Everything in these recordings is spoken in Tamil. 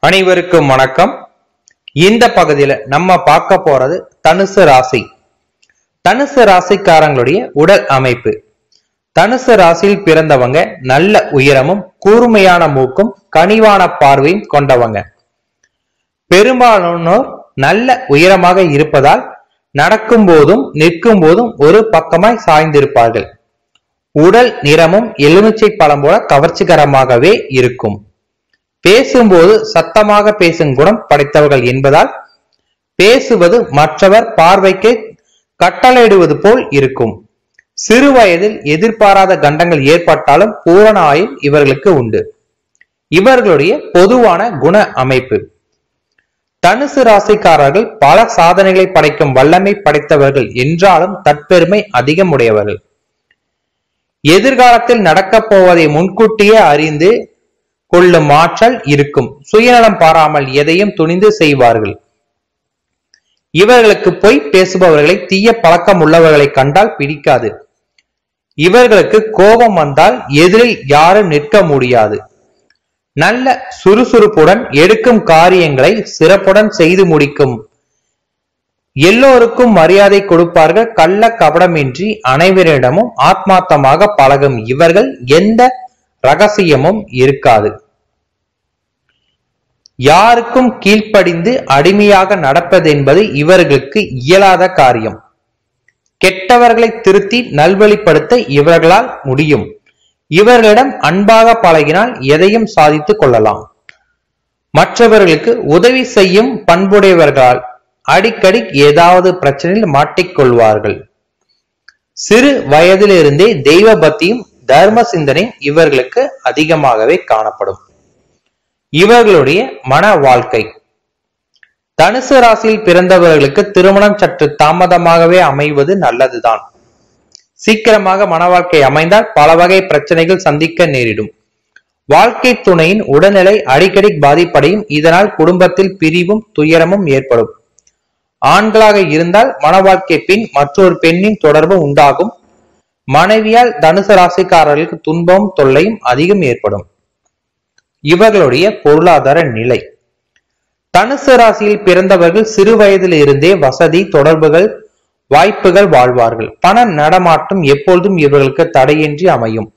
அனைவருக்கும் வணக்கம். இந்த பகுதியில நம்ம பார்க்க போறது தனுசு ராசி. தனுசு ராசிக்காரங்களுடைய உடல் அமைப்பு. தனுசு ராசியில் பிறந்தவங்க நல்ல உயரமும் கூர்மையான மூக்கும் கனிவான பார்வையும் கொண்டவங்க. பெரும்பாலானோர் நல்ல உயரமாக இருப்பதால் நடக்கும் போதும் நிற்கும் போதும் ஒரு பக்கமாய் சாய்ந்திருப்பார்கள். உடல் நிறமும் எலுமிச்சை பழம் போல கவர்ச்சிகரமாகவே இருக்கும். பேசும்போது சத்தமாக பேசும் குணம் படைத்தவர்கள் என்பதால் பேசுவது மற்றவர் பார்வைக்கு கட்டளையிடுவது போல் இருக்கும். சிறு வயதில் எதிர்பாராத கண்டங்கள் ஏற்பட்டாலும் பூரண ஆயுள் இவர்களுக்கு உண்டு. இவர்களுடைய பொதுவான குண அமைப்பு. தனுசு ராசிக்காரர்கள் பல சாதனைகளை படைக்கும் வல்லமை படைத்தவர்கள் என்றாலும் தற்பெருமை அதிகம் உடையவர்கள் எதிர்காலத்தில் நடக்கப் போவதை முன்கூட்டியே அறிந்து கொள்ளும் ஆற்றல் இருக்கும். சுயநலம் பாராமல் எதையும் துணிந்து செய்வார்கள். இவர்களுக்கு போய் பேசுபவர்களை தீய பழக்கம் உள்ளவர்களை கண்டால் பிடிக்காது. இவர்களுக்கு கோபம் வந்தால் எதிரில் யாரும் நிற்க முடியாது. நல்ல சுறுசுறுப்புடன் எடுக்கும் காரியங்களை சிறப்புடன் செய்து முடிக்கும். எல்லோருக்கும் மரியாதை கொடுப்பார்கள். கள்ள கபடமின்றி அனைவரிடமும் ஆத்மார்த்தமாக பழகும் இவர்கள் எந்த ரகசியமும் இருக்காது. யாருக்கும் கீழ்ப்படிந்து அடிமையாக நடப்பதென்பது இவர்களுக்கு இயலாத காரியம். கெட்டவர்களை திருத்தி நல்வழிப்படுத்த இவர்களால் முடியும். இவர்களிடம் அன்பாக பழகினால் எதையும் சாதித்துக் கொள்ளலாம். மற்றவர்களுக்கு உதவி செய்யும் பண்புடையவர்களால் அடிக்கடி ஏதாவது பிரச்சனையில் மாட்டிக்கொள்வார்கள். சிறு வயதிலிருந்தே தெய்வ பக்தியும் தர்ம சிந்தனை இவர்களுக்கு அதிகமாகவே காணப்படும். இவர்களுடைய மன வாழ்க்கை. தனுசு ராசியில் பிறந்தவர்களுக்கு திருமணம் சற்று தாமதமாகவே அமைவது நல்லதுதான். சீக்கிரமாக மன வாழ்க்கை அமைந்தால் பல வகை பிரச்சனைகள் சந்திக்க நேரிடும். வாழ்க்கை துணையின் உடல்நிலை அடிக்கடி பாதிப்படையும். இதனால் குடும்பத்தில் பிரிவும் துயரமும் ஏற்படும். ஆண்களாக இருந்தால் மன வாழ்க்கை பின் மற்றொரு பெண்ணின் தொடர்பு உண்டாகும். மனைவியால் தனுசு ராசிக்காரர்களுக்கு துன்பமும் தொல்லையும் அதிகம் ஏற்படும். இவர்களுடைய பொருளாதார நிலை. தனுசு ராசியில் பிறந்தவர்கள் சிறு வயதில் இருந்தே வசதி தொடர்புகள் வாய்ப்புகள் வாழ்வார்கள். பண நடமாட்டம் எப்பொழுதும் இவர்களுக்கு தடையின்றி அமையும்.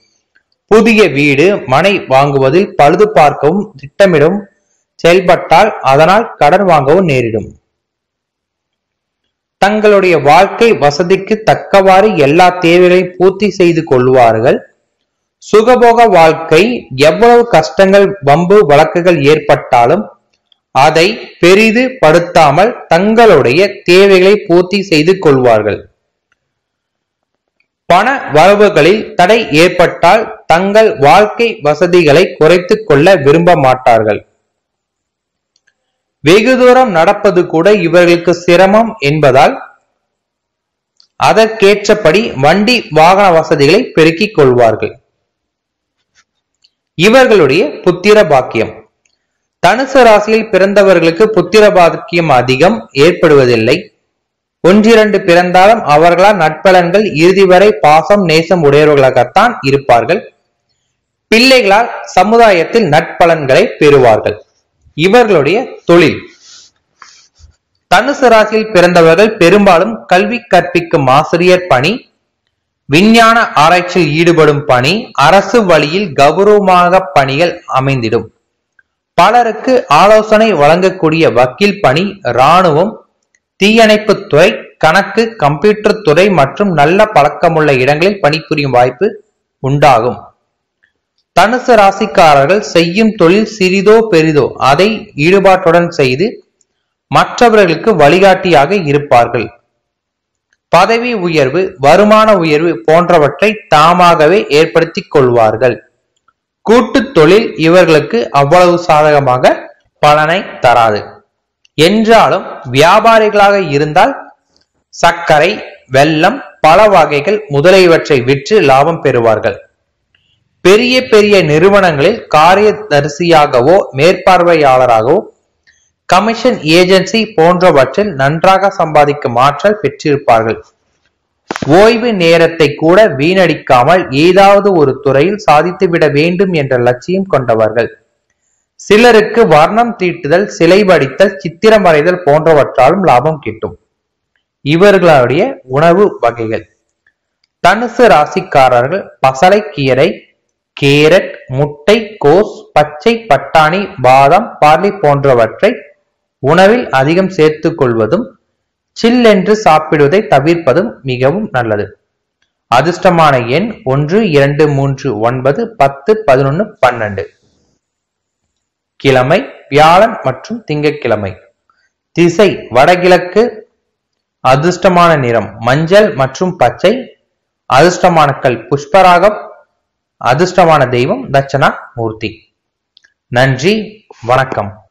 புதிய வீடு மனை வாங்குவதில் பழுது பார்க்கவும் திட்டமிடவும் செயல்பட்டால் அதனால் கடன் வாங்கவும் நேரிடும். தங்களுடைய வாழ்க்கை வசதிக்கு தக்கவாறு எல்லா தேவைகளையும் பூர்த்தி செய்து கொள்வார்கள் சுகபோக வாழ்க்கை எவ்வளவு கஷ்டங்கள் வம்பு வழக்குகள் ஏற்பட்டாலும் அதை பெரிது படுத்தாமல் தங்களுடைய தேவைகளை பூர்த்தி செய்து கொள்வார்கள். பண வரவுகளில் தடை ஏற்பட்டால் தங்கள் வாழ்க்கை வசதிகளை குறைத்து கொள்ள விரும்ப மாட்டார்கள். வெகு தூரம் நடப்பது கூட இவர்களுக்கு சிரமம் என்பதால் அதற்கேற்றபடி வண்டி வாகன வசதிகளை பெருக்கிக் கொள்வார்கள். இவர்களுடைய புத்திர பாக்கியம். தனுசு ராசியில் பிறந்தவர்களுக்கு புத்திர பாக்கியம் அதிகம் ஏற்படுவதில்லை. ஒன்றிரண்டு பிறந்தாலும் அவர்களால் நட்பலன்கள் இறுதி வரை பாசம் நேசம் உடையவர்களாகத்தான் இருப்பார்கள். பிள்ளைகளால் சமுதாயத்தில் நட்பலன்களை பெறுவார்கள். இவர்களுடைய தொழில். தனுசு ராசியில் பிறந்தவர்கள் பெரும்பாலும் கல்வி கற்பிக்கும் ஆசிரியர் பணி விஞ்ஞான ஆராய்ச்சியில் ஈடுபடும் பணி அரசு வழியில் கௌரவமாக பணிகள் அமைந்திடும். பலருக்கு ஆலோசனை வழங்கக்கூடிய வக்கீல் பணி இராணுவம் தீயணைப்பு துறை கணக்கு கம்ப்யூட்டர் துறை மற்றும் நல்ல பழக்கமுள்ள இடங்களில் பணிபுரியும் வாய்ப்பு உண்டாகும். தனுசு ராசிக்காரர்கள் செய்யும் தொழில் சிறிதோ பெரிதோ அதை ஈடுபாட்டுடன் செய்து மற்றவர்களுக்கு வழிகாட்டியாக இருப்பார்கள். பதவி உயர்வு வருமான உயர்வு போன்றவற்றை தாமாகவே ஏற்படுத்திக் கொள்வார்கள். கூட்டு தொழில் இவர்களுக்கு அவ்வளவு சாதகமாக பலனை தராது. என்றாலும் வியாபாரிகளாக இருந்தால் சர்க்கரை வெல்லம் பல வகைகள் முதலியவற்றை விற்று லாபம் பெறுவார்கள். பெரிய பெரிய நிறுவனங்களில் காரியதரிசியாகவோ மேற்பார்வையாளராகவோ கமிஷன் ஏஜென்சி போன்றவற்றில் நன்றாக சம்பாதிக்கும் ஆற்றல் பெற்றிருப்பார்கள். ஓய்வு நேரத்தை கூட வீணடிக்காமல் ஏதாவது ஒரு துறையில் சாதித்துவிட வேண்டும் என்ற லட்சியம் கொண்டவர்கள். சிலருக்கு வர்ணம் தீட்டுதல் சிலை வடித்தல் சித்திரம் வரைதல் போன்றவற்றாலும் லாபம் கிட்டும். இவர்களுடைய உணவு வகைகள். தனுசு ராசிக்காரர்கள் பசலைக்கீரை கேரட் முட்டை கோஸ் பச்சை பட்டாணி பாதாம் பார்லி போன்றவற்றை உணவில் அதிகம் சேர்த்துக் கொள்வதும் சில்லென்று சாப்பிடுவதை தவிர்ப்பதும் மிகவும் நல்லது. அதிர்ஷ்டமான எண் ஒன்று இரண்டு மூன்று ஒன்பது பத்து பதினொன்று பன்னெண்டு. கிழமை வியாழன் மற்றும் திங்கட்கிழமை. திசை வடகிழக்கு. அதிர்ஷ்டமான நிறம் மஞ்சள் மற்றும் பச்சை. அதிர்ஷ்டமான கல் புஷ்பராகம். அதிர்ஷ்டமான தெய்வம் தட்சணா மூர்த்தி நன்றி வணக்கம்.